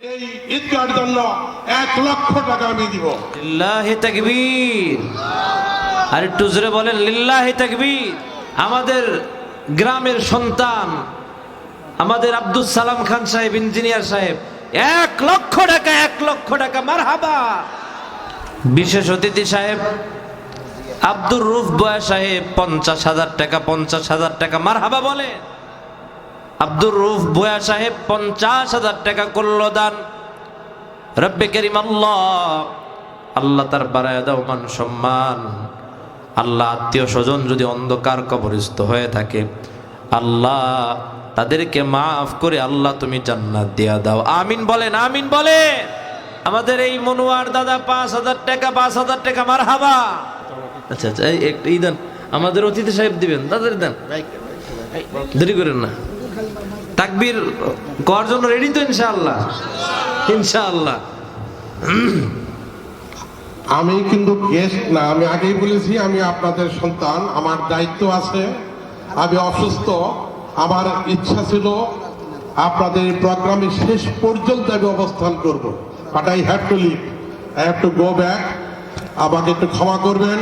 এই ঈদগার জন্য এক লক্ষ টাকা আমি দিব। লিল্লাহি তাকবীর। আর একটু জোরে বলেন, লিল্লাহি তাকবীর। আমাদের গ্রামের সন্তান, আমাদের আব্দুল সালাম খান সাহেব, ইঞ্জিনিয়ার সাহেব, এক লক্ষ টাকা, এক লক্ষ টাকা, মারহাবা। বিশেষ অতিথি সাহেব, আব্দুর রুফ বয়া সাহেব, পঞ্চাশ হাজার টাকা, পঞ্চাশ হাজার টাকা, মারহাবা বলে আব্দুর রুফ বয়া সাহেব পঞ্চাশ হাজার টাকা করল দান। রব্বে করিম আল্লাহ আল্লাহ তার বাড়ায় দাও মান সম্মান। আল্লাহ আত্মীয় স্বজন যদি অন্ধকার কবরস্থ হয়ে থাকে, আল্লাহ তাদেরকে মাফ করে আল্লাহ তুমি জান্নাত দিয়া দাও। আমিন বলেন, আমিন বলে আমাদের এই মনোয়ার দাদা পাঁচ হাজার টাকা, পাঁচ হাজার টাকা মার হাবা আচ্ছা আচ্ছা এই দেন। আমাদের অতিথি সাহেব দিবেন, তাদের দেন। দেরি করেন না। তাকবীর করার জন্য রেডি তো ইনশাআল্লাহ? ইনশাআল্লাহ। আমি কিন্তু গেস্ট না, আমি আগেই বলেছি আমি আপনাদের সন্তান, আমার দায়িত্ব আছে, আমি অসুস্থ, আমার ইচ্ছা ছিল আপনাদের প্রোগ্রামে শেষ পর্যন্ত আমি অবস্থান করব। But I have to leave I have to go back আমাকে একটু ক্ষমা করবেন।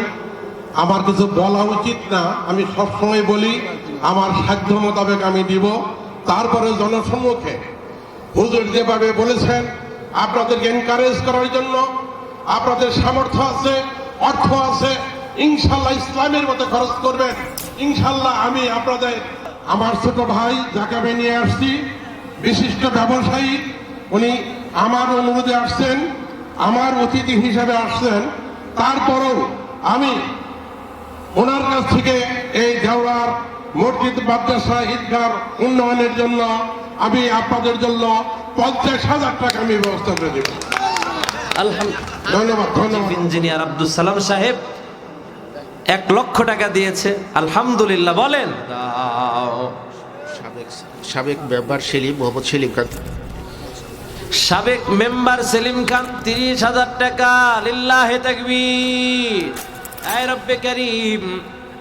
আমার কিছু বলা উচিত না, আমি সবসময় বলি, আমার সাধ্য মোতাবেক আমি দিব। তারপরে জনসম্মুখে হুজুর যেভাবে বলেছেন, আপনাদেরকে এনকারেজ করার জন্য আপনাদের সামর্থ্য আছে, অর্থ আছে, ইনশাল্লাহ ইসলামের মতো খরচ করবেন। ইনশাল্লাহ আমি আপনাদের, আমার ছোট ভাই যাকে আমি নিয়ে আসছি, বিশিষ্ট ব্যবসায়ী, উনি আমার অনুরোধে আসছেন, আমার অতিথি হিসেবে আসছেন। তারপরেও আমি ওনার কাছ থেকে এই দেওয়ার মসজিদ মাদ্রাসা ঈদগার উন্নয়নের জন্য আমি আপনাদের জন্য পঞ্চাশ হাজার টাকা আমি ব্যবস্থা করে দেব। আলহামদুলিল্লাহ। ধন্যবাদ ধন্যবাদ। ইঞ্জিনিয়ার আব্দুল সালাম সাহেব এক লক্ষ টাকা দিয়েছে। আলহামদুলিল্লাহ বলেন। সাবেক সাবেক মেম্বার সেলিম মোহাম্মদ সেলিম খান। সাবেক মেম্বার সেলিম খান তিরিশ হাজার টাকা। লিল্লাহ তাকবীর। আয় রব্বে করিম।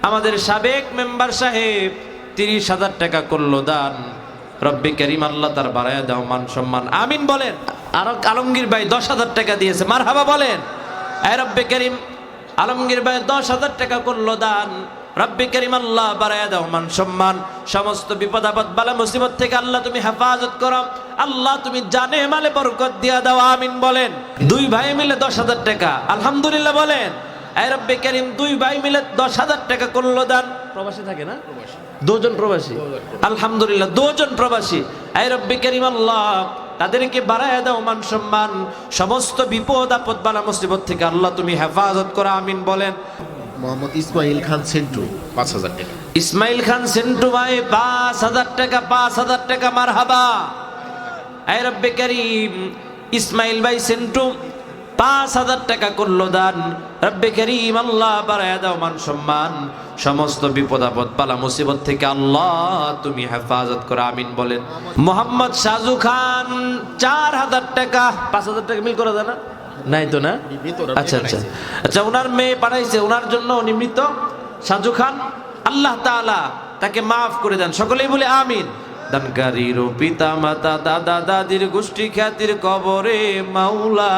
আমাদের সাবেক মেম্বার সাহেব তিরিশ হাজার টাকা করল দান। রব্বে করিম আল্লাহ তার বাড়ায় দাও, মান সম্মান। আমিন বলেন। আর আলমগীর ভাই দশ হাজার টাকা দিয়েছে। মার হাবা বলেন রব্বে করিম, আলমগীর ভাই দশ হাজার টাকা করল দান। রব্বে করিম আল্লাহ বাড়ায় দাও, মান সম্মান। সমস্ত বিপদ আপদ, বালা মুসিবত থেকে আল্লাহ তুমি হেফাজত করো। আল্লাহ তুমি জানে মালে বরকত দিয়া দাও। আমিন বলেন। দুই ভাই মিলে দশ হাজার টাকা। আলহামদুলিল্লাহ বলেন। আয় রব্বে করিম দুই ভাই মিলে দশ হাজার টাকা করল দান। প্রবাসী থাকে না? দুজন প্রবাসী। আলহামদুলিল্লাহ দুজন প্রবাসী। আয় রব্বে করিম আল্লাহ তাদেরকে বাড়ায় দাও মান সম্মান। সমস্ত বিপদ আপদ বালা মুসিবত থেকে আল্লাহ তুমি হেফাজত করো আমিন বলেন। মোহাম্মদ ইসমাইল খান সেন্টু পাঁচ হাজার টাকা। ইসমাইল খান সেন্টু ভাই পাঁচ হাজার টাকা পাঁচ হাজার টাকা মার হাবা আয় রব্বে করিম ইসমাইল ভাই সেন্টু পাঁচ হাজার টাকা করল দান। রব্বে করিম আল্লাহ বাড়ায় দাও মান সম্মান। সমস্ত বিপদ আপদ পালা মুসিবত থেকে আল্লাহ তুমি হেফাজত করো, আমিন বলেন। মোহাম্মদ সাজু খান, চার হাজার টাকা। পাঁচ হাজার টাকা মিল করা যায় না? নাই তো না? আচ্ছা আচ্ছা। আচ্ছা ওনার মেয়ে পাঠাইছে ওনার জন্য উনি মৃত সাজু খান, আল্লাহ তাআলা তাকে মাফ করে দেন। সকলেই বলে আমিন। দানকারীর পিতা মাতা দাদা, দাদির গোষ্ঠী খ্যাতির কবরে মাওলা।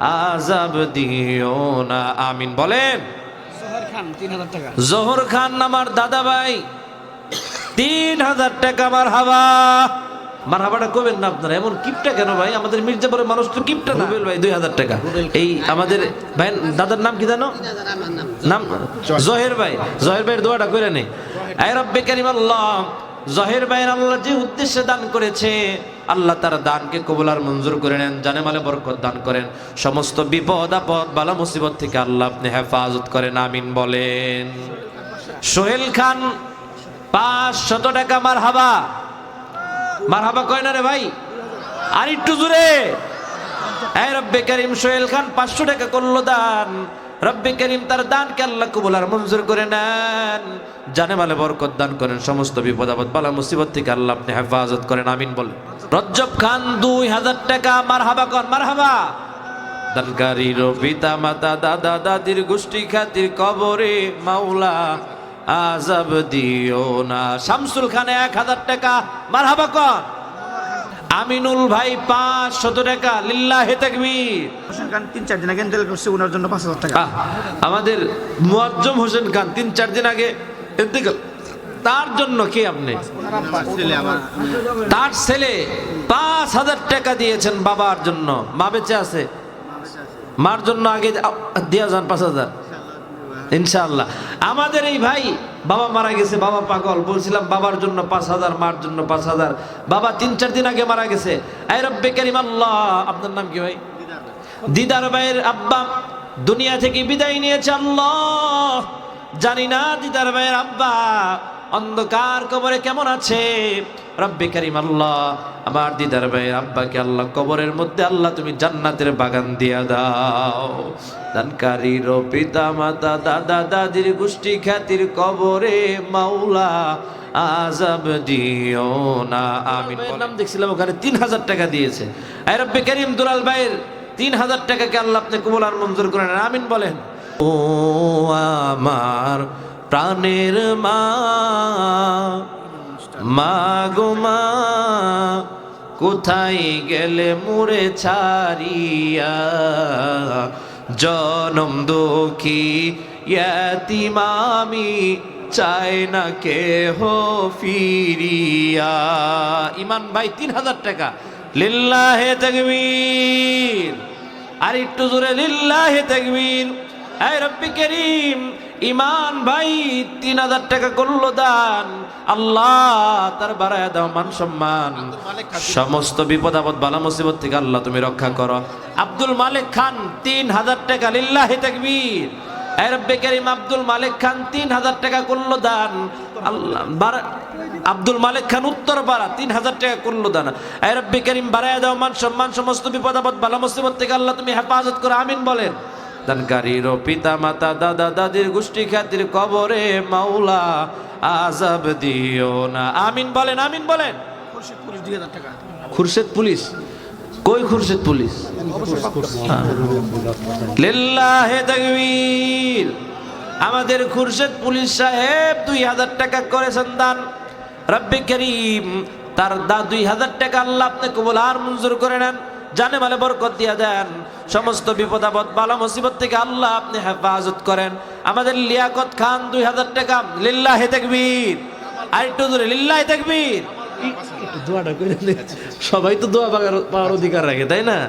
আজাব দিও না। আমিন বলেন। জোহর খান আমার দাদা ভাই তিন হাজার টাকা আমার হাওয়া মার হাবাটা কবেন না আপনারা? এমন কিপটা কেন ভাই? আমাদের মির্জাপুরের মানুষ তো কিপটা না। রুবেল ভাই দুই হাজার টাকা। এই আমাদের ভাই দাদার নাম কি জানো? নাম। জহের। ভাই। জহের ভাইয়ের দোয়াটা করে নেই আয় রব্বে কারিম আল্লাহ। জহের ভাইয়ের আল্লাহ যে উদ্দেশ্যে দান করেছে, আল্লাহ তার দানকে কবুল আর মঞ্জুর করে নেন, জানে মালে বরকত দান করেন। সমস্ত বিপদ, আপদ, বালা, মুসিবত থেকে আল্লাহ আপনি হেফাজত করেন, আমিন বলেন। সোহেল খান পাঁচ শত টাকা মার হাবা মার হাবা কয় না রে ভাই? আর একটু জুড়ে এই রব্বে করিম সোহেল খান পাঁচশো টাকা করল দান। রব্বে করিম তার দানকে আল্লাহ কবুল আর মঞ্জুর করে নেন। জানে মালে বরকত দান করেন, সমস্ত বিপদ আপদ, বালা মুসিবত থেকে আল্লাহ আপনি হেফাজত করেন, আমিন বলেন। রজ্জব খান, দুই হাজার টাকা মার হাবা কন মার হাবা দানকারীর পিতা মাতা, দাদা, দাদির গোষ্ঠী খ্যাতির কবরে, মাওলা আজাব দিও না। শামসুল খানে, এক হাজার টাকা মার হাবা কন আমিনুল ভাই পাঁচ শত টাকা লিল্লাহে তাকবীর। হোসেন খান তিন চার দিন আগে ইন্তেকাল করছে ওনার জন্য পাঁচ হাজার টাকা। আমাদের মুয়াজ্জম হোসেন খান তিন চার দিন আগে ইন্তেকাল তার জন্য কে আপনি? তার ছেলে পাঁচ হাজার টাকা দিয়েছেন বাবার জন্য। মা বেঁচে আছে? মার জন্য আগে দেওয়া যান পাঁচ হাজার। ইনশাআল্লাহ। আমাদের এই ভাই বাবা মারা গেছে বাবা পাগল। বলছিলাম বাবার জন্য পাঁচ হাজার মার জন্য পাঁচ হাজার। বাবা তিন চার দিন আগে মারা গেছে। আই রব্বে কারিম আল্লাহ। আপনার নাম কি ভাই। দিদার ভাইয়ের আব্বা দুনিয়া থেকে বিদায় নিয়েছে আল্লাহ। জানি না দিদার ভাইয়ের আব্বা অন্ধকার কবরে কেমন আছে? রব্বে কারিম আল্লাহ আমার দিদার ভাইয়ের আব্বাকে আল্লাহ কবরের মধ্যে আল্লাহ তুমি জান্নাতের বাগান দিয়া দাও। দানকারীর পিতা মাতা দাদা দাদির গোষ্ঠী খ্যাতির কবরে মাওলা আজাব দিও না আমি নাম দেখছিলাম ওখানে তিন হাজার টাকা দিয়েছে। আই রব্বে কারিম দুলাল ভাইয়ের তিন হাজার টাকাকে আল্লাহ আপনি কবুল আর মঞ্জুর করেন আমিন বলেন। ও আমার প্রাণের মা মা গো মা, কোথায় গেলে মুড়ে ছাড়িয়া? জনম দুঃখী ইয়াতিমামি চাই না কে হো ফিরিয়া। ইমান ভাই, তিন হাজার টাকা। লিল্লাহে তাকবীর। আর একটু জোরে, লিল্লাহে তাকবীর। এই রব্বি করিম, ইমান ভাই, তিন হাজার টাকা করল দান। আল্লাহ তার বাড়ায় দাও মান সম্মান। সমস্ত বিপদ আপদ বালা মুসিবত থেকে আল্লাহ তুমি রক্ষা করো। আব্দুল মালিক খান তিন হাজার টাকা লিল্লাহে তাকবীর। রব্বি করিম আব্দুল মালিক খান তিন হাজার টাকা করল দান। আল্লাহ আব্দুল মালিক খান উত্তর পাড়া তিন হাজার টাকা করল দান। রব্বি করিম বাড়ায় দাও মান সম্মান সমস্ত বিপদ আপদ বালা মুসিবত থেকে আল্লাহ তুমি হেফাজত করো। আমিন বলেন। দানকারীর পিতা মাতা দাদা দাদির গোষ্ঠী খ্যাতির কবরে মাওলা আজাব দিও না। আমিন বলেন আমিন বলেন। খুরশেদ পুলিশ? কই খুরশেদ পুলিশ? লিল্লাহে তাকবীর। আমাদের খুরশেদ পুলিশ সাহেব দুই হাজার টাকা করেছেন দান। রব্বি করিম তার দা দুই হাজার টাকা আল্লাহ আপনি কবুল আর মঞ্জুর করে নেন। জানে মালে বরকত দিয়া দেন। সমস্ত বিপদ আপদ, বালা মুসিবত থেকে আল্লাহ আপনি হেফাজত করেন। আমাদের লিয়াকত খান দুই হাজার টাকা, লিল্লাহে দেখবির আর একটু দূরে লিল্লাহে তাকবীর। দোয়াটা করে সবাই তো দোয়া পাওয়ার- অধিকার রাখে, তাই না?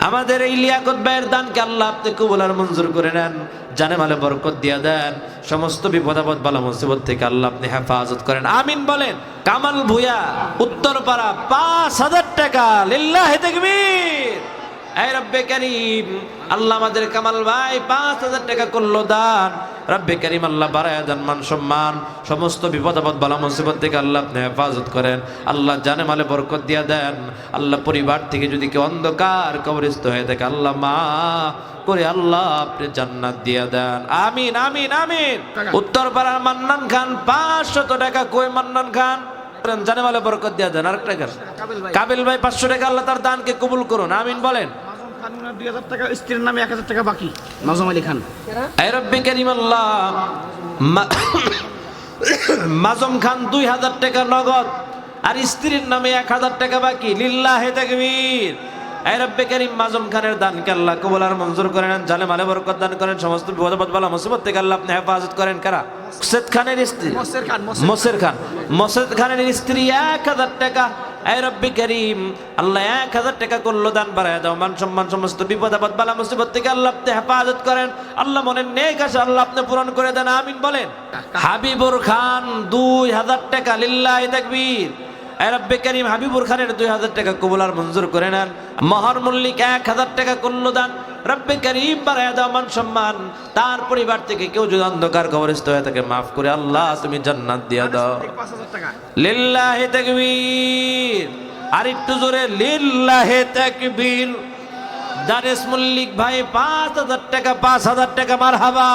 আমাদের এই লিয়াকত ভাইয়ের দানকে আল্লাহ আপনি কবুল আর মঞ্জুর করে নেন, জানে মালে বরকত দিয়া দেন, সমস্ত বিপদ আপদ, বালা মুসিবত থেকে আল্লাহ আপনি হেফাজত করেন। আমিন বলেন, কামাল ভুয়া উত্তরপাড়া, পাঁচ হাজার টাকা, লিল্লাহ তাকবীর। এই রব্বে করিম আল্লাহ আমাদের কামাল ভাই পাঁচ হাজার টাকা করল দান। রব্বে করিম আল্লাহ বাড়ায় দেন মান সম্মান। সমস্ত বিপদ আপদ বালা মুসিবত থেকে আল্লাহ আপনি হেফাজত করেন। আল্লাহ জানে মালে বরকত দিয়া দেন। আল্লাহ পরিবার থেকে যদি কেউ অন্ধকার কবরিস্থ হয়ে থাকে আল্লাহ মা করে আল্লাহ আপনি জান্নাত দিয়া দেন। আমিন আমিন আমিন। উত্তর পাড়ার মান্নান খান পাঁচশত টাকা। কই মান্নান খান? জানে মালে বরকত দিয়া দেন। আরেকটা কাবিল ভাই পাঁচশো টাকা আল্লাহ তার দানকে কবুল করুন। আমিন বলেন। দুই হাজার টাকা স্ত্রীর নামে এক হাজার টাকা বাকি। মাজম আলী খান। এই রব্বি করিম আল্লাহ মাজম খান দুই হাজার টাকা নগদ আর স্ত্রীর নামে এক হাজার টাকা বাকি। লিল্লাহে তাকবীর। এই রব্বে মাজম খানের দানকে আল্লাহ কবুল আর মঞ্জুর করেন জালে মালে বরকত দান করেন সমস্ত বিপদ বালা মুসিবত থেকে আল্লাহ আপনি হেফাজত করেন। কারা? মুর্শেদ খানের স্ত্রী। মসের খান মসেদ খানের স্ত্রী এক হাজার টাকা এই রব্বি করিম, আল্লাহ এক হাজার টাকা করল, দান বাড়ায় দাও, মান সম্মান সমস্ত বিপদ আপদ, বালা মুসিবত থেকে আল্লাহ আপনি হেফাজত করেন। আল্লাহ মনে নেক কাছে আল্লাহ আপনি পূরণ করে দেন, আমিন বলেন। হাবিবুর খান দুই হাজার টাকা, লিল্লাহ তাকবীর। রব্বে করিম, হাবিবুর খানের দুই হাজার টাকা কবুলার মঞ্জুর করে নেন। মহর মল্লিক এক হাজার টাকা করল দান। রব্বে করিম বাড়ায় দাও মান সম্মান। তার পরিবার থেকে কেউ যদি অন্ধকার কবরস্থ হয়ে থাকে মাফ করে আল্লাহ তুমি জান্নাত দিয়া দাও। হাজার টাকা। লিল্লাহে তাকবীর। আর একটু জোরে লিল্লাহে তাকবীর। দারেস মল্লিক ভাই পাঁচ হাজার টাকা পাঁচ হাজার টাকা মার হাবা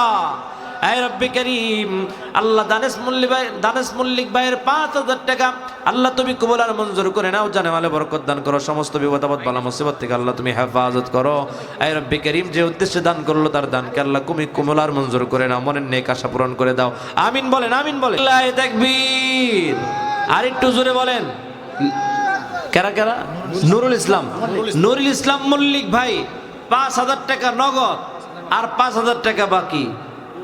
এই রব্বি আল্লাহ দানেশ মল্লিক ভাই, দানেশ মল্লিক ভাইয়ের পাঁচ হাজার টাকা, আল্লাহ তুমি কবুল আর মঞ্জুর করে নাও, জানে মালে বরকত দান করো, সমস্ত বিপদ আপদ বালা মুসিবত থেকে আল্লাহ তুমি হেফাজত করো। এই রব্বি যে উদ্দেশ্যে দান করল, তার দানকে আল্লাহ তুমি কুমল আর মঞ্জুর করে নাও, মনের নেক আশা পূরণ করে দাও। আমিন বলেন আমিন বলেন। আল্লাহ আর একটু জোরে বলেন। কেরা কেরা? নুরুল ইসলাম। নুরুল ইসলাম মল্লিক ভাই, পাঁচ হাজার টাকা নগদ, আর পাঁচ হাজার টাকা বাকি।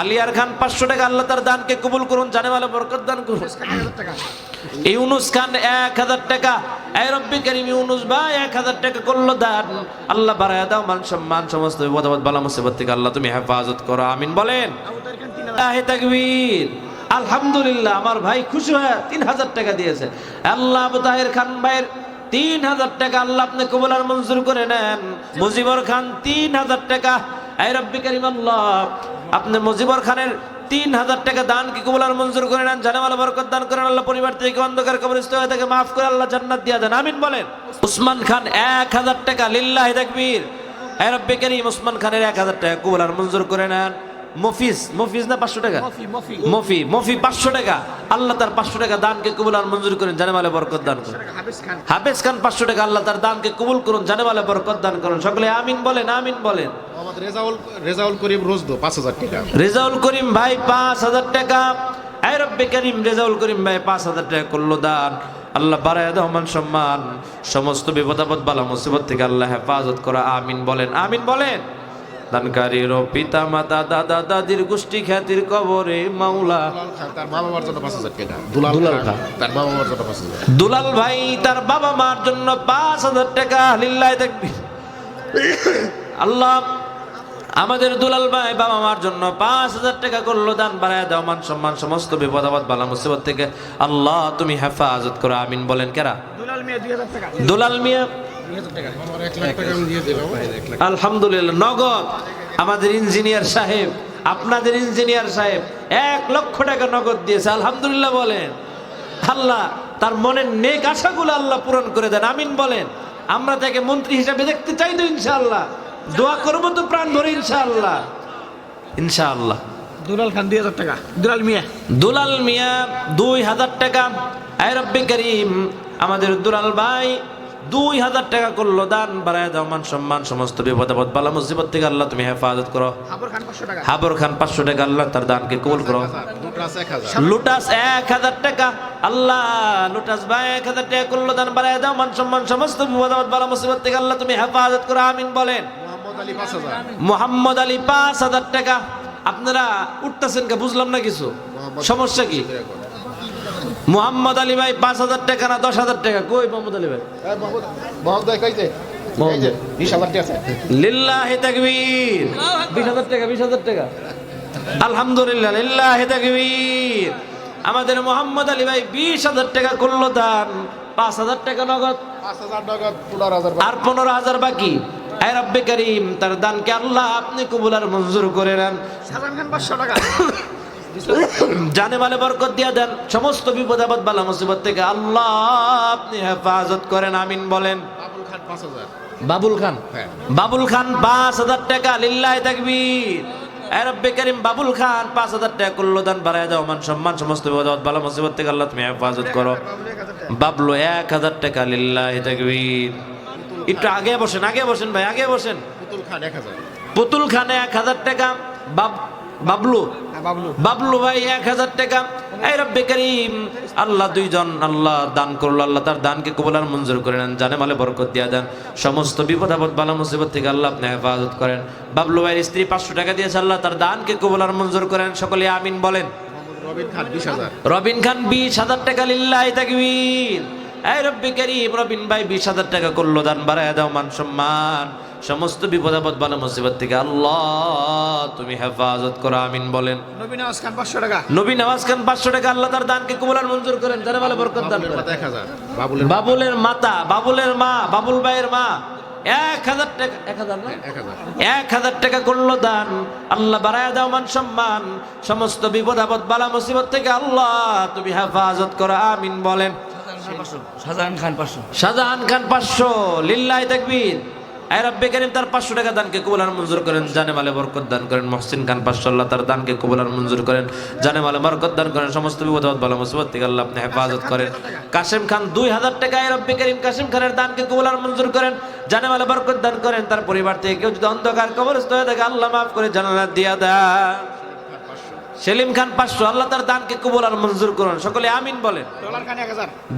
আলিয়ার খান পাঁচশো টাকা আল্লাহ তার দানকে কবুল করুন জানে ভালো বরকত দান করুন। ইউনুস খান এক হাজার টাকা। এই রব্বি করিম ইউনুস ভাই এক হাজার টাকা করল দান। আল্লাহ বাড়ায় দাও মান সম্মান সমস্ত বিপদ বালা মুসিবত থেকে আল্লাহ তুমি হেফাজত করো আমিন বলেন। আহে তাকবীর। আলহামদুলিল্লাহ আমার ভাই খুশি হয়ে তিন হাজার টাকা দিয়েছে। আল্লাহ আবু তাহের খান ভাইয়ের তিন হাজার টাকা আল্লাহ আপনি কবুল আর মঞ্জুর করে নেন। মুজিবর খান তিন হাজার টাকা। আপনি মুজিবর খানের তিন হাজার টাকা দান কি কবুলার মঞ্জুর করে নেন? জানামাল বরকত দান করেন, আল্লাহ পরিবার থেকে অন্ধকার কবরস্থ হয়ে থাকে মাফ করে আল্লাহ জান্নাত দিয়া দেন। আমিন বলেন। উসমান খান এক হাজার টাকা, লিল্লাহ দেখবির এই রব্বি করিম, উসমান খানের এক হাজার টাকা কবুল মঞ্জুর করে নেন। মফিজ মফিজ না পাঁচশো টাকা? মফি, মফি। পাঁচশো টাকা। আল্লাহ তার পাঁচশো টাকা দানকে কবুল আর মঞ্জুর করেন জানেমালে বরকত দান করেন। হাফিজ খান। পাঁচশো টাকা আল্লাহ তার দানকে কবুল করুন জানেমালে বরকত দান করুন। সকলে আমিন বলেন আমিন বলেন। রেজাউল রেজাউল করিম রোজদো পাঁচ হাজার টাকা। রেজাউল করিম ভাই পাঁচ হাজার টাকা। এই রব্বে করিম রেজাউল করিম ভাই পাঁচ হাজার টাকা করল দান। আল্লাহ বারায় রহমান সম্মান। সমস্ত বিপদ আপদ বালা মুসিবত থেকে আল্লাহ হেফাজত করা আমিন বলেন। আমিন বলেন। দানকারীর পিতা মাতা দাদা দাদির গোষ্ঠী খ্যাতির কবরে মাওলা। দুলাল তার মা বাবার জন্য পাঁচ হাজার টাকা। দুলাল দুলাল খান খান। তার মা বাবার জন্য পাঁচ হাজার দুলাল ভাই তার বাবা মার জন্য পাঁচ হাজার টাকা লিল্লায় থাকবি আল্লাহ আমাদের দুলাল ভাই বাবা মার জন্য পাঁচ হাজার টাকা করল দান বাড়ায় দাও মান সম্মান সমস্ত বিপদ আপদ বালা মুসিবত থেকে। আল্লাহ তুমি হেফাজত করো আমিন বলেন কেরা? দুলাল মিয়া দুই হাজার টাকা। দুলাল মিয়া আলহামদুলিল্লাহ নগদ। আমাদের ইঞ্জিনিয়ার সাহেব আপনাদের ইঞ্জিনিয়ার সাহেব এক লক্ষ টাকা নগদ দিয়েছে আলহামদুলিল্লাহ বলেন। আল্লাহ তার মনের নেক আশাগুলো আল্লাহ পূরণ করে দেন আমিন বলেন। আমরা তাকে মন্ত্রী হিসাবে দেখতে চাই তো ইনশাআল্লাহ। দোয়া করব তো প্রাণ ধরে ইনশাআল্লাহ। ইনশাআল্লাহ। দুলাল খান দুই হাজার টাকা। দুলাল মিয়া। দুলাল মিয়া দুই হাজার টাকা। আয় রব্বে করিম। আমাদের দুলাল ভাই দুই হাজার টাকা করল দান বাড়ায় দাও মান সম্মান সমস্ত বিপদ আপদ বালা মুসিবত থেকে আল্লাহ তুমি হেফাজত করো। হাবর খান পাঁচশো টাকা। হাবর খান পাঁচশো টাকা আল্লাহ তার দানকে কবুল করো। লুটাস এক হাজার। টাকা আল্লাহ লুটাস ভাই এক হাজার টাকা করল দান বাড়ায় দাও মান সম্মান সমস্ত বিপদ আপদ বালা মুসিবত থেকে আল্লাহ তুমি হেফাজত করো আমিন বলেন। পাঁচ হাজার। মোহাম্মদ আলী পাঁচ হাজার টাকা। আপনারা উঠতেছেন কে বুঝলাম না কিছু? সমস্যা কি? মোহাম্মদ আলী ভাই পাঁচ হাজার টাকা না দশ হাজার টাকা? কই মোহাম্মদ আলী ভাই? লিল্লাহি তাকবীর। বিশ হাজার টাকা বিশ হাজার টাকা। আলহামদুলিল্লাহ লিল্লাহি তাকবীর। আমাদের মোহাম্মদ আলী ভাই বিশ হাজার টাকা করল দান। পাঁচ হাজার টাকা নগদ। আর পনেরো হাজার বাকি। আয় রব্বে করিম তার দানকে আল্লাহ আপনি কবুলার মঞ্জুর করে নেন। সাজান খান পাঁচশো টাকা। জানে মালে বরকত দিয়া দেন। সমস্ত বিপদ আপদ বালা মুসিবত থেকে আল্লাহ আপনি হেফাজত করেন আমিন বলেন। বাবুল খান বাবুল খান? হ্যাঁ। বাবুল খান পাঁচ হাজার টাকা লিল্লাহ তাকবীর। এ রব্বে করিম বাবুল খান পাঁচ হাজার টাকা করল দান বাড়ায় দাও মান সম্মান সমস্ত বিপদ বালা মুসিবত থেকে আল্লাহ তুমি হেফাজত করো। বাবুল এক হাজার টাকা বাবলু এক হাজার টাকা লিল্লাহ তাকবীর। একটু আগে বসেন আগে বসেন ভাই আগে বসেন। পুতুল খান এক হাজার। পুতুল খান এক হাজার টাকা বাব বাবলু। হ্যাঁ, বাবলু। বাবলু ভাই এক হাজার টাকা। এই রব্বে করিম আল্লাহ দুইজন আল্লাহ দান করল আল্লাহ তার দানকে কবুল আর মঞ্জুর করে নেন জানে মালে বরকত দিয়া দেন। সমস্ত বিপদ আপদ বালা মুসিবত থেকে আল্লাহ আপনি হেফাজত করেন। বাবলু ভাইয়ের স্ত্রী পাঁচশো টাকা দিয়েছে আল্লাহ তার দানকে কবুল আর মঞ্জুর করেন সকলে আমিন বলেন। রবিন খান বিশ হাজার। টাকা লিল্লাহ তাকবীর। এই রব্বি করিম রবিন ভাই বিশ হাজার টাকা করল দান বাড়ায় দাও মান সম্মান। সমস্ত বিপদ আপদ বালা মুসিবত থেকে আল্লাহ তুমি হেফাজত করো আমিন বলেন। নবী আওয়াজ খান পাঁচশো টাকা। নবী নওয়াজ খান পাঁচশো টাকা আল্লাহ তার দানকে কবুল আর মঞ্জুর করেন যারা ভালো বরকত দান বাবুলের করেন মাথা এক হাজার বাবুলের বাবুলের মাতা বাবুলের মা বাবুল ভাইয়ের মা। এক হাজার টাকা এক হাজার না? এক হাজার টাকা করল দান আল্লাহ বাড়ায় দাও মান সম্মান। সমস্ত বিপদ আপদ বালা মুসিবত থেকে আল্লাহ তুমি হেফাজত করো আমিন বলেন। শাহজাহান খান পাঁচশো। শাহজাহান খান পাঁচশো লিল্লাহ তাকবীর। আই রব্বে করিম তার পাঁচশো টাকা দানকে কবুল আর মঞ্জুর করেন, জানে মালে বরকত দান করেন, মহসিন খান পাঁচশো আল্লাহ তার দানকে কবুল আর মঞ্জুর করেন, জানে মালে বরকত দান করেন, সমস্ত বিপদ ভালো মুসিবত থেকে আল্লাহ আপনি হেফাজত করেন। কাশেম খান দুই হাজার টাকা আই রব্বে করিম কাশেম খানের দানকে কবুল আর মঞ্জুর করেন, জানে মালে বরকত দান করেন, তার পরিবার থেকে কেউ যদি অন্ধকার কবরস্থ হয়ে থাকে, আল্লাহ মাফ করে জানালা দিয়া দেয়। সেলিম খান পাঁচশো আল্লাহ তার দানকে কবুল আর মঞ্জুর করুন। সকলে আমিন বলেন।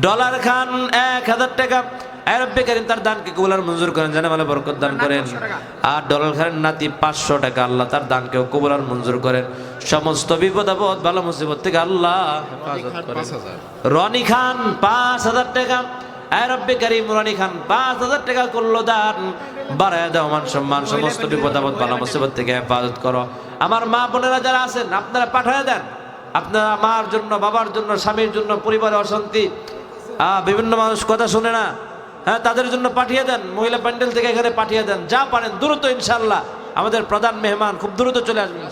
ডলার খান এক হাজার। টাকা। আরব্বে করেন তার দানকে কবুল আর মঞ্জুর করেন জানে মালে বরকত দান করেন। আর ডলার খানের নাতি পাঁচশো টাকা আল্লাহ তার দানকে কবুল আর মঞ্জুর করেন। সমস্ত বিপদ আপদ ভালো মুসিবত থেকে আল্লাহ রনি খান পাঁচ হাজার টাকা। আরব্বে করিম রনি খান, পাঁচ হাজার টাকা করল দান। বাড়ায় দাও মান সম্মান, সমস্ত বিপদ আপদ ভালো মুসিবত থেকে হেফাজত করো। আমার মা বোনেরা যারা আছেন, আপনারা পাঠায় দেন। আপনারা মার জন্য, বাবার জন্য, স্বামীর জন্য, পরিবারে অশান্তি। বিভিন্ন মানুষ কথা শুনে না। হ্যাঁ তাদের জন্য পাঠিয়ে দেন। মহিলা প্যান্ডেল থেকে এখানে পাঠিয়ে দেন। যা পারেন, দ্রুত ইনশাল্লাহ আমাদের প্রধান মেহমান খুব দ্রুত চলে আসবেন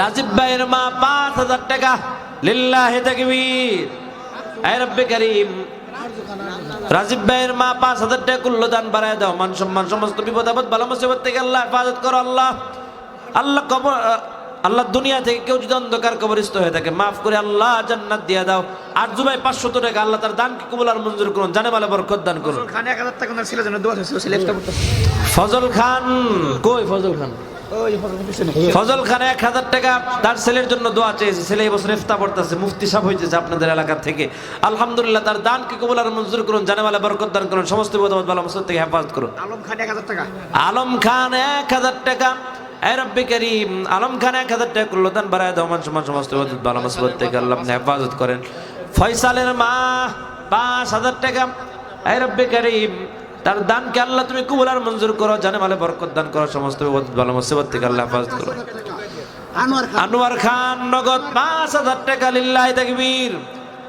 রাজীব ভাইয়ের মা, পাঁচ হাজার টাকা। লিল্লাহে তাকবীর। রব্বে করিম। রাজীব ভাইয়ের মা পাঁচ হাজার টাকা কুল্লো দান বাড়ায় দাও। মান সম্মান সমস্ত বিপদ আপদ ভালো মুসিবত থেকে আল্লাহ হেফাজত করো আল্লাহ। আল্লাহ কবর আল্লাহ দুনিয়া থেকে কেউ যদি অন্ধকার কবরিস্থ হয়ে থাকে মাফ করে আল্লাহ জান্নাত দিয়ে দাও। আর জুবাই পাঁচশত টাকা আল্লাহ তার দানকে কবুল আর মঞ্জুর করুন জানে মালে বরকত দান করুন। ফজল খান কই ফজল খান? ফজল খান এক হাজার টাকা তার ছেলের জন্য দোয়া চেয়েছে। ছেলে এবছর ইফতা পড়তেছে। মুফতি সাহেব হয়েছে আপনাদের এলাকা থেকে। আলহামদুলিল্লাহ তার দানকে কবুল আর মঞ্জুর করুন জানেমালা বরকত দান করুন সমস্ত বিপদ ভালো মুসিবত থেকে হেফাজত করুন। আলম খান এক হাজার টাকা। আলম খান এক হাজার টাকা। রব্বি করিম আলম খান এক হাজার টাকা করল দান বাড়ায় দাও মান সমান সমস্ত ভালো মুসিবত থেকে আল্লাহ হেফাজত করেন। ফয়সালের মা পাঁচ হাজার টাকা। রব্বি করিম তার দানকে আল্লাহ তুমি কবুল আর মঞ্জুর করো জানে মালে বরকত দান করো সমস্ত ভালো মুসিবত থেকে আল্লাহ হেফাজত করো। আনোয়ার খান। নগদ পাঁচ হাজার টাকা লিল্লাহ তাকবীর।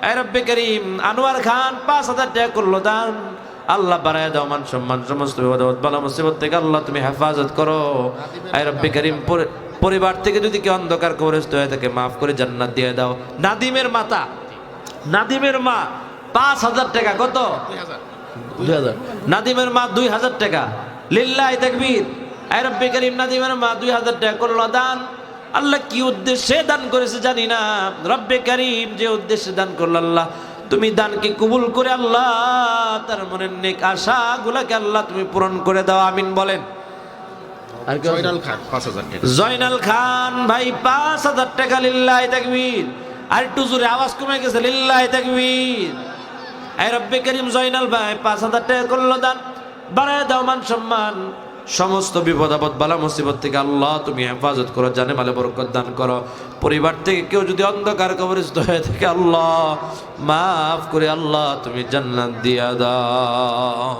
আয় রব্বে করিম আনোয়ার খান পাঁচ হাজার টাকা করল দান। আল্লাহ বাড়ায় দাও মান সম্মান সমস্ত বিপদ বালা মুসিবত থেকে আল্লাহ তুমি হেফাজত করো। আয় রব্বে করিম পরি- পরিবার থেকে যদি কেউ অন্ধকার কবরস্থ হয়ে থাকে মাফ করে জান্নাত দিয়ে দাও। নাদিমের মাতা নাদিমের মা পাঁচ হাজার টাকা কত? দুই হাজার। নাদিমের মা দুই হাজার টাকা। লিল্লাহ তাকবীর। আয় করিম নাদিমের মা দুই হাজার টাকা করল দান। আল্লাহ কি উদ্দেশ্যে দান করেছে জানি না। রব্বে করিম যে উদ্দেশ্যে দান করল আল্লাহ। তুমি দানকে কবুল করে আল্লাহ? তার মনের নেক আশা গুলাকে আল্লাহ তুমি পূরণ করে দাও আমিন বলেন। আর জয়নাল খান জয়নাল ভাই পাঁচ হাজার টাকা লিল্লাহ তাকবীর। আর একটু জোরে আওয়াজ কমে গেছে লিল্লাহ তাকবীর। এই রব্বে করিম জয়নাল ভাই, পাঁচ হাজার টাকা করল দান। বাড়ায় দাও মান সম্মান। সমস্ত বিপদ আপদ, বালা মুসিবত থেকে আল্লাহ তুমি হেফাজত করো, জানে মালে বরকত দান করো। পরিবার থেকে কেউ যদি অন্ধকার কবরিস্ত হয়ে থাকে, আল্লাহ মাফ করে, আল্লাহ তুমি জান্নাত দিয়া দাও।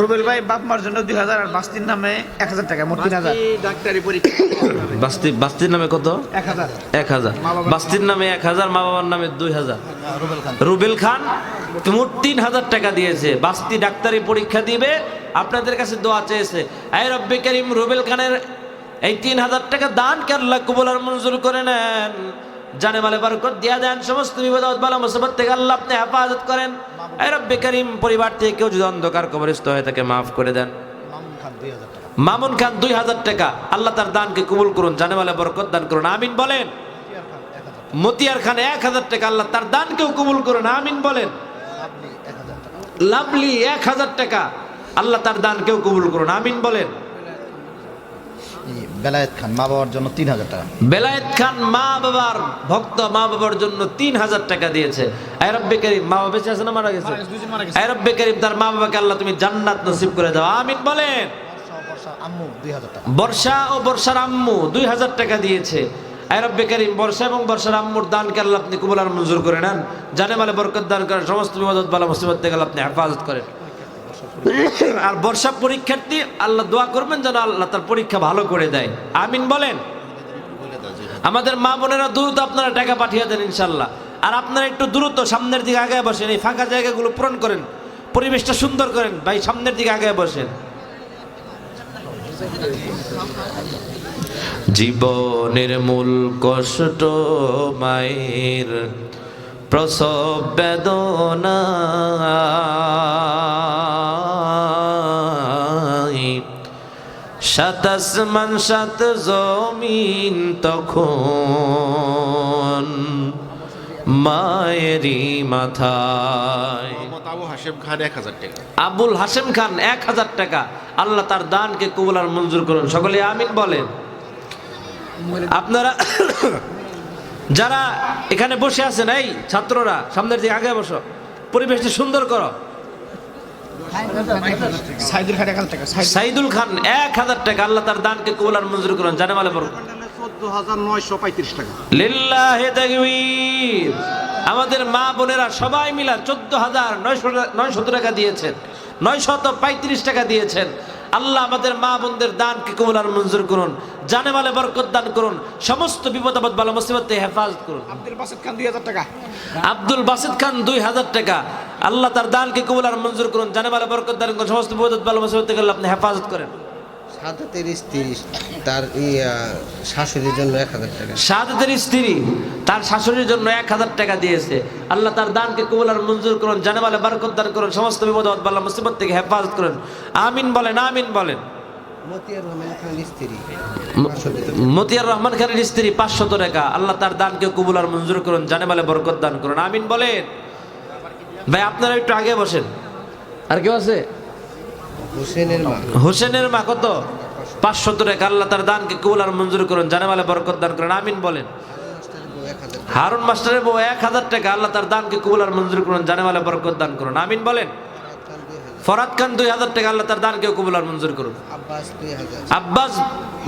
রুবেল ভাই বাপ মার জন্য দুই হাজার আর বাস্তির নামে এক হাজার টাকা মোট তিন হাজার। ডাক্তারি পরীক্ষা। বাস্তি বাস্তির নামে কত? এক হাজার। এক হাজার। বাস্তির নামে এক হাজার মা বাবার নামে দুই হাজার। রুবেল খান। মোট তিন হাজার টাকা দিয়েছে। বাস্তি ডাক্তারি পরীক্ষা দিবে আপনাদের কাছে দোয়া চেয়েছে। এই রব্বি করিম রুবেল খানের এই তিন হাজার টাকা দান কে আল্লাহ কবুল আর মঞ্জুর করে নেন। জানে মালে বরকত দিয়া দেন, সমস্ত বিপদ বালা, মুসিবত থেকে আল্লাহ আপনি হেফাজত করেন। এই রব্বি করিম, পরিবার থেকে কেউ যদি অন্ধকার কবরস্থ হয়ে তাকে মাফ করে দেন। মামুন খান দুই হাজার টাকা। আল্লাহ তার দানকে কবুল করুন, জানে মালে বরকত দান করুন, আমিন বলেন। মতিয়ার খান এক হাজার টাকা, আল্লাহ তার দানকেও কবুল করুন, আমিন বলেন। লাভলি, এক হাজার টাকা। আল্লাহ তার দানকেও কবুল করুন, আমিন বলেন। বেলায়েত খান মা বাবার জন্য তিন হাজার টাকা। বেলায়েত খান মা বাবার ভক্ত মা বাবার জন্য তিন হাজার টাকা দিয়েছে। আরব্বে করিম মা বাবা বেঁচে আছে না মারা গেছে? আরব্বে করিম তার মা বাবাকে আল্লাহ তুমি জান্নাত নসিব করে দাও। আমিন বলেন। বর্ষা আম্মু দুই হাজার টাকা। বর্ষা ও বর্ষার আম্মু দুই হাজার টাকা দিয়েছে। আরব্বে করিম বর্ষা এবং বর্ষার আম্মুর দানকে আল্লাহ আপনি কবুল আর মঞ্জুর করে নেন। জানে মালে বরকত দান করেন সমস্ত বিপদ বালা মুসিবত থেকে আল্লাহ আপনি হেফাজত করেন। আর বর্ষা পরীক্ষার্থী আল্লাহ দোয়া করবেন যেন আল্লাহ তার পরীক্ষা ভালো করে দেয়। আমিন বলেন? আমাদের মা বোনেরা দ্রুত আপনারা টাকা পাঠিয়ে দেন ইনশাল্লাহ। আর আপনারা একটু দ্রুত সামনের দিকে আগে বসেন, এই ফাঁকা জায়গাগুলো পূরণ করেন, পরিবেশটা সুন্দর করেন, ভাই সামনের দিকে আগে বসেন। জীবনের মূল কষ্ট মায়ের প্রসব বেদনা। সাতাশ মান সাত জমিন তখন মায়েরি মাথায়। আবুল হাসেম খান এক হাজার টাকা। আল্লাহ তার দানকে কুবুল আর মঞ্জুর করুন। সকলে আমিন বলেন। আপনারা যারা এখানে বসে আছেন এই ছাত্ররা সামনের দিকে আগে বসো। পরিবেশটা সুন্দর করো। সাইদুল খান এক হাজার টাকা আল্লাহ তার দানকে কবুল আর মঞ্জুর করুন। জানে মালে বড় আমাদের মা বোনেরা সবাই মিলা চোদ্দ হাজার নয়শো টাকা দিয়েছেন। নয়শত পঁয়ত্রিশ টাকা দিয়েছেন। আল্লাহ আমাদের মা বোনদের দানকে কবুল আর মঞ্জুর করুন জানে মালে বরকত দান করুন সমস্ত বিপদ আপদ বালা মুসিবত থেকে হেফাজত করুন। আব্দুল বাসিদ খান দুই হাজার টাকা। আব্দুল বাসিদ খান দুই হাজার টাকা। আল্লাহ তার দানকে কবুল আর মঞ্জুর করুন জানে মালে বরকত দান করুন সমস্ত বিপদ বালা মুসিবত থেকে আপনি হেফাজত করেন। তার শাশুড়ির জন্য এক হাজার টাকা। শাহাদাতের স্ত্রী তার শাশুড়ির জন্য এক হাজার টাকা দিয়েছে। আল্লাহ তার দানকে কবুল আর মঞ্জুর করুন জানেমালে বারকত দান করুন সমস্ত বিপদ বাল্লা মুসিবত থেকে হেফাজত করুন। আমিন বলেন আমিন বলেন। মতিয়ার রহমান খানের স্ত্রী পাঁচশত টাকা। আল্লাহ তার দানকে কবুল আর মঞ্জুর করুন জানেমালে বরকত দান করুন। আমিন বলেন। ভাই আপনারা একটু আগে বসেন। আর কেউ আছে? হোসেনের মা। হোসেনের মা কত? পাঁচশত টাকা। আল্লাহ তার দানকে কবুল আর মঞ্জুর করুন। জানেমালে বরকত দান করুন। আমিন বলেন। হারুন মাস্টারের বউ এক হাজার টাকা। আল্লাহ তার দানকে কবুল আর মঞ্জুর করুন। জানেমালে বরকত দান করুন। আমিন বলেন। ফরাদ খান দুই হাজার টাকা। আল্লাহ তার দানকে কবুল আর মঞ্জুর করুন। আব্বাস আব্বাস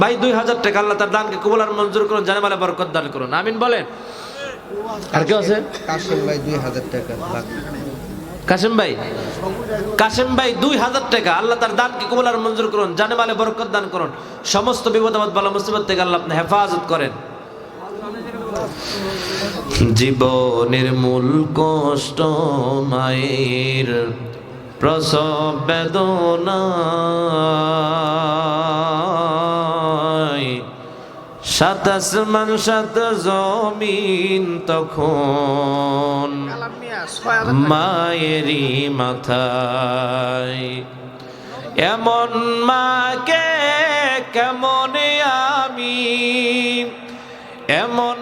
ভাই দুই হাজার টাকা। আল্লাহ তার দানকে কবুল আর মঞ্জুর করুন। জানেমালে বরকত দান করুন। আমিন বলেন। আর কেউ আছে? কাশিম ভাই দুই হাজার টাকা। কাসেম ভাই কাসেম ভাই দুই হাজার টাকা, আল্লাহ তার দানকে আর মঞ্জুর করুন জানেমালে বরকত দান করুন। সমস্ত বিপদ আপদ বালা মুসিবত থেকে আল্লাহ আপনি হেফাজত করেন। জীবনের মূল কষ্ট মায়ের প্রসব বেদনায় সাত আসমান সাত জমিন তখন মায়েরই মাথায়। এমন মাকে কেমন আমি? এমন